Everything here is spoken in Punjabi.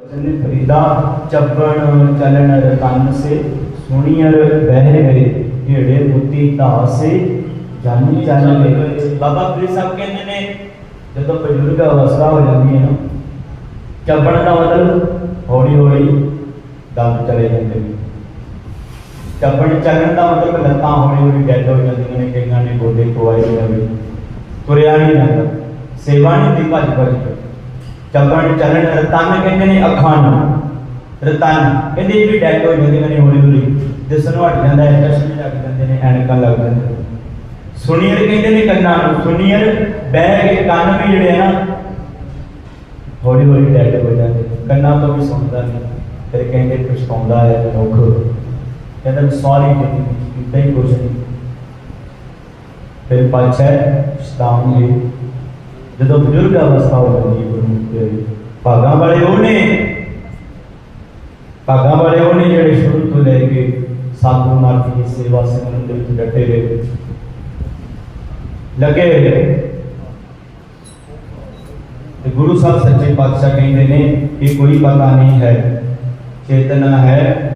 ਨੇ ਫਰੀਦਾ ਚੱਪਣ ਚਲਣ ਰਤਨ ਸੇ ਸੁਣੀਅਰ ਬਹਿ ਗਏ ਢੇੜੇ ਮੁੱਤੀ ਧਾ ਸੇ ਜਾਨੀ ਚੱਲ ਗਏ। ਬਾਬਾ ਫਰੀਦ ਸਾਹਿਬ ਕਹਿੰਦੇ ਨੇ ਜਦੋਂ ਬਜ਼ੁਰਗ ਅਵਸਥਾ ਹੋ ਜਾਂਦੀ ਹੈ ਨਾ ਚੱਪਣ ਦਾ ਮਤਲਬ ਹੌਲੀ ਹੌਲੀ ਦਮ ਚਲੇ ਜਾਂਦੇ ਨੇ। ਚੱਪਣ ਚੱਲਣ ਦਾ ਮਤਲਬ ਲੱਤਾਂ ਹੌਲੀ ਹੌਲੀ ਡੈਡ ਹੋ ਜਾਂਦੀਆਂ ਨੇ ਕਈਆਂ ਨੇ ਗੋਡੇ ਹੋਏ ਨੇ। ਤੁਰਿਆ ਨਹੀਂ ਜਾਂਦਾ। ਸੇਵਾ ਨਹੀਂ ਦੀ ਭੱਜ ਭੱਜ ਕੇ ਚੱਲਣ ਰਤਨ ਕਹਿੰਦੇ ਨੇ ਅੱਖਾਂ ਨੂੰ ਰਤਨ ਕਹਿੰਦੇ ਵੀ ਡੈਡ ਹੋ ਜਾਂਦੇ ਨੇ ਹੌਲੀ ਹੌਲੀ। ਦਿਸਣ ਨੂੰ ਹਟ ਜਾਂਦਾ ਹੈ ਚਸ਼ਮੇ ਲੱਗ ਜਾਂਦੇ ਨੇ, ਐਨਕਾਂ ਲੱਗ ਜਾਂਦੇ ਨੇ। ਕਹਿੰਦੇ ਨੇ ਕੰਨਾਂ ਨੂੰ ਸੁਣੀਅਰ ਬਹਿ ਕੇ ਕੰਨ ਵੀ ਜਿਹੜੇ ਆ ਨਾ, ਹੌਲੀ ਹੌਲੀ ਡੈਡ ਹੋ ਜਾਂਦੇ ਕੰਨਾਂ ਤੋਂ ਵੀ ਸੁਣਦਾ ਨਹੀਂ, ਫਿਰ ਕਹਿੰਦੇ ਪਛਤਾਉਂਦਾ ਹੈ ਮੁਖ ਕਹਿੰਦਾ ਵੀ ਜ਼ਿੰਦਗੀ ਕੀਤਾ ਹੀ ਕੁਛ ਨਹੀਂ। ਫਿਰ ਪਾਛੈ ਪਛਤਾਉਂਗੇ ਜਦੋਂ ਬਜ਼ੁਰਗ ਅਵਸਥਾ ਹੋ ਗੁਰੂ ਤੇ ਭਾਗਾਂ ਵਾਲੇ ਉਹ ਭਾਗਾਂ ਵਾਲੇ ਉਹ ਜਿਹੜੇ ਸ਼ੁਰੂ ਤੋਂ ਲੈ ਕੇ ਸਾਧੂ ਨਾਥੀ ਦੀ ਸੇਵਾ ਸਿਮਰਨ ਦੇ ਵਿੱਚ ਡਟੇ ਰਹੇ ਲੱਗੇ ਰਹੇ ਤੇ ਗੁਰੂ ਸਾਹਿਬ ਸੱਚੇ ਪਾਤਸ਼ਾਹ ਕਹਿੰਦੇ ਨੇ ਕਿ ਕੋਈ ਪਤਾ ਨਹੀਂ ਹੈ, ਚੇਤਨਾ ਹੈ।